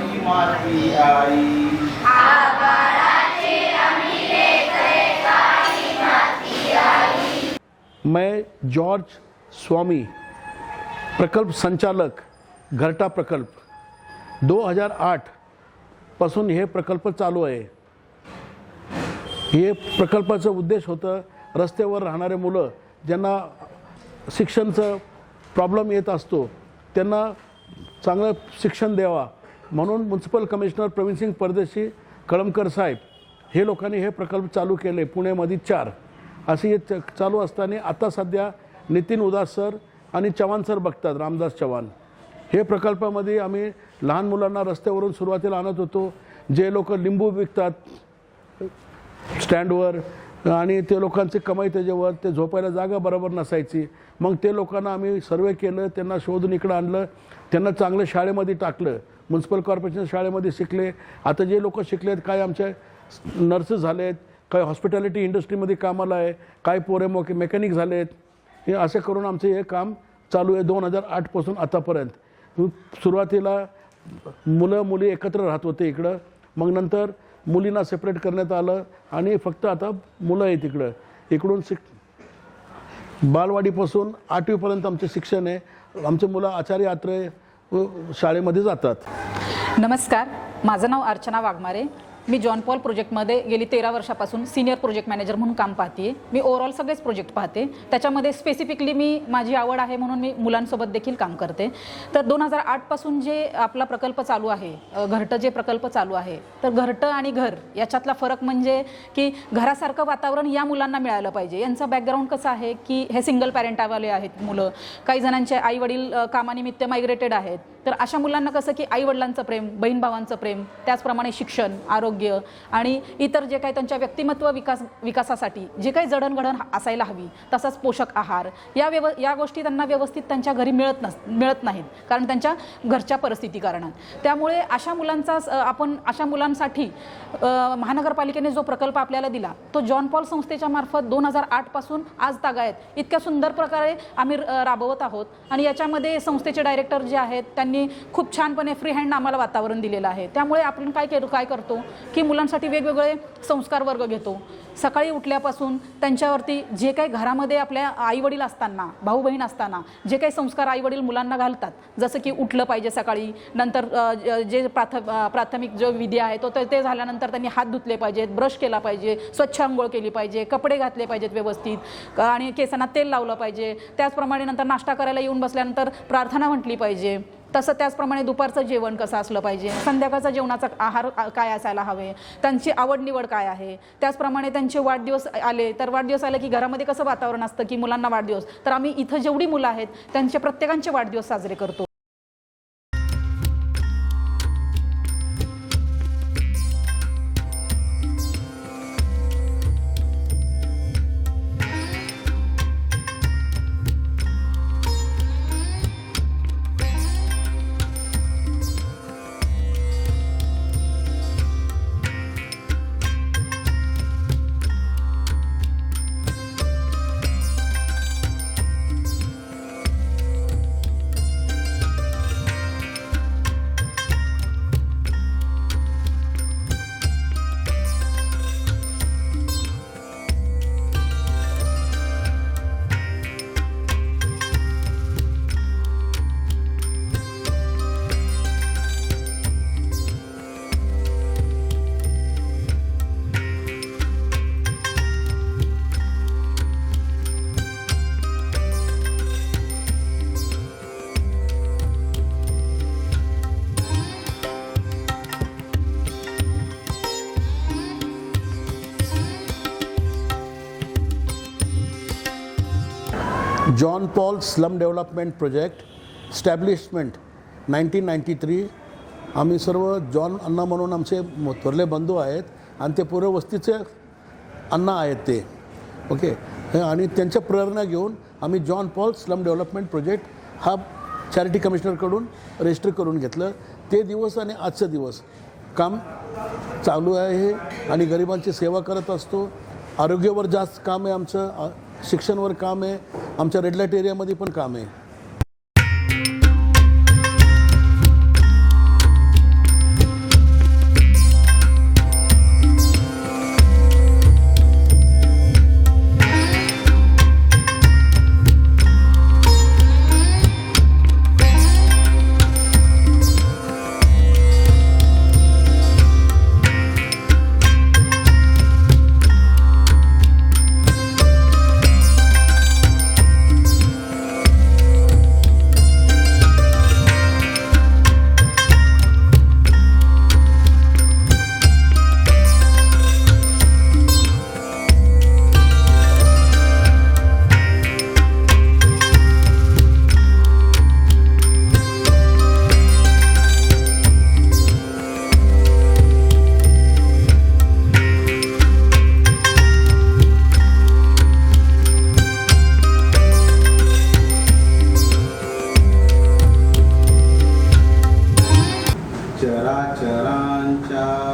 माती आई मैं जॉर्ज स्वामी प्रकल्प संचालक घरटा प्रकल्प। 2008 पासून हे प्रकल्प चालू आहे. हे प्रकल्पाचं उद्देश होतं रस्त्यावर राहणारे मुलं ज्यांना शिक्षणचं प्रॉब्लेम येत असतो त्यांना चांगलं शिक्षण द्यावा. म्हणून म्युन्सिपल कमिशनर प्रवीणसिंग परदेशी कळमकर साहेब हे लोकांनी हे प्रकल्प चालू केले पुण्यामध्ये चार. असे हे च- चालू असताना आता सध्या नितीन उदास सर आणि चव्हाण सर बघतात रामदास चव्हाण. हे प्रकल्पामध्ये आम्ही लहान मुलांना रस्त्यावरून सुरुवातीला आणत होतो. जे लोक लिंबू विकतात स्टँडवर आणि ते लोकांचे कमाई त्याच्यावर ते झोपायला जागा बरोबर नसायची. मग ते लोकांना आम्ही सर्वे केलं त्यांना शोधून इकडं आणलं त्यांना चांगलं शाळेमध्ये टाकलं. म्युन्सिपल कॉर्पोरेशन शाळेमध्ये शिकले. आता जे लोक शिकलेत काय आमचे नर्सेस झालेत काय हॉस्पिटॅलिटी इंडस्ट्रीमध्ये कामाला आहे काय पोरे मोके मेकॅनिक झालेत हे असे करून आमचं हे काम चालू आहे दोन हजार आठपासून आतापर्यंत. सुरुवातीला मुलं मुली एकत्र राहत होते इकडं. मग नंतर मुलींना सेपरेट करण्यात आलं आणि फक्त आता मुलं आहे तिकडं इकडून शिक बालवाडीपासून आठवीपर्यंत आमचे शिक्षण आहे. आमचे मुलं आचार्य आत्रे शाळेमध्ये जातात. नमस्कार. माझं नाव अर्चना वाघमारे. मी जॉन पॉल प्रोजेक्टमध्ये गेली तेरा वर्षापासून सिनियर प्रोजेक्ट मॅनेजर म्हणून काम पाहते मी ओव्हरऑल सगळेच प्रोजेक्ट पाहते. त्याच्यामध्ये स्पेसिफिकली मी माझी आवड आहे म्हणून मी मुलांसोबत देखील काम करते. तर दोन हजार आठपासून जे आपला प्रकल्प चालू आहे घरटं जे प्रकल्प चालू आहे तर घरटं आणि घर याच्यातला फरक म्हणजे की घरासारखं वातावरण या मुलांना मिळालं पाहिजे. यांचं बॅकग्राऊंड कसं आहे की हे सिंगल पॅरेंटावाले आहेत मुलं. काही जणांचे आई वडील कामानिमित्त मायग्रेटेड आहेत. तर अशा मुलांना कसं की आई वडिलांचं प्रेम बहीण भावांचं प्रेम त्याचप्रमाणे शिक्षण आरोग्य आणि इतर जे काही त्यांच्या व्यक्तिमत्व विकास विकासासाठी जे काही जडणघडण असायला हवी तसंच पोषक आहार. या व्यव या गोष्टी त्यांना व्यवस्थित त्यांच्या घरी मिळत नस मिळत नाहीत कारण त्यांच्या घरच्या परिस्थिती कारणात त्यामुळे अशा मुलांचा आपण अशा मुलांसाठी महानगरपालिकेने जो प्रकल्प आपल्याला दिला तो जॉन पॉल संस्थेच्या मार्फत दोन हजार आठपासून आज तागायत इतक्या सुंदर प्रकारे आम्ही राबवत आहोत आणि याच्यामध्ये संस्थेचे डायरेक्टर जे आहेत त्यांनी खूप छानपणे फ्री हँड आम्हाला वातावरण दिलेलं आहे. त्यामुळे आपण काय केलं काय करतो? की मुलांसाठी वेगवेगळे संस्कार वर्ग घेतो. सकाळी उठल्यापासून त्यांच्यावरती जे काही घरामध्ये आपल्या आईवडील असताना भाऊ बहीण असताना जे काही संस्कार आईवडील मुलांना घालतात जसं की उठलं पाहिजे सकाळी नंतर जे प्राथ प्राथमिक जो विधी आहे तो ते झाल्यानंतर त्यांनी हात धुतले पाहिजेत ब्रश केला पाहिजे स्वच्छ आंघोळ केली पाहिजे कपडे घातले पाहिजेत व्यवस्थित आणि केसांना तेल लावलं पाहिजे. त्याचप्रमाणे नंतर नाश्ता करायला येऊन बसल्यानंतर प्रार्थना म्हटली पाहिजे. तसं त्याचप्रमाणे दुपारचं जेवण कसं असलं पाहिजे? संध्याकाळचा जेवणाचा आहार काय असायला हवे? त्यांची आवड निवड काय आहे? त्याचप्रमाणे त्यांचे वाढदिवस आले तर वाढदिवस आले की घरामध्ये कसं वातावरण असतं की मुलांना वाढदिवस? तर आम्ही इथं जेवढी मुलं आहेत त्यांचे प्रत्येकांचे वाढदिवस साजरे करतो. John Paul slum development project establishment nineteen ninety three. आम्ही सर्व जॉन अण्णा म्हणून आमचे थोरले बंधू आहेत आणि ते पूर्व वस्तीचे अण्णा आहेत ते. ओके? आणि त्यांच्या प्रेरणा घेऊन आम्ही John Paul slum development project हा चॅरिटी कमिशनरकडून रजिस्टर करून घेतलं. ते दिवस आणि आजचा दिवस. काम चालू आहे आणि गरिबांची सेवा करत असतो. आरोग्यावर जास्त काम आहे आमचं शिक्षणवर काम आहे आमच्या रेड लाइट एरियामध्ये पण काम आहे. चराचरांच्या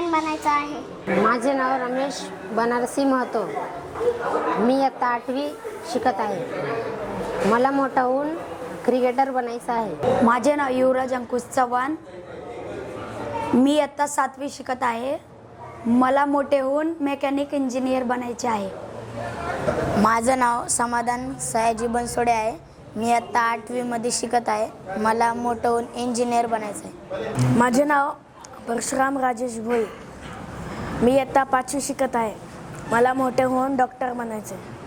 मॅन बनायचं आहे. माझे नाव रमेश बनारसी महतो. मी आता आठवी शिकत आहे. मला मोठा होऊन क्रिकेटर बनायचं आहे. माझे नाव युवराज अंकुश चव्हाण. मी इयत्ता सातवी शिकत आहे. मला मोठे होऊन मेकॅनिक इंजिनियर बनायचे आहे. माझं नाव समाधान सयाजी बनसोडे आहे. मी आता आठवीमध्ये शिकत आहे. मला मोठं होऊन इंजिनियर बनायचं आहे. माझे नाव परशुराम राजेश भोई. मी इयत्ता पाचवी शिकत आहे. मला मोठे होऊन डॉक्टर बनायचे आहे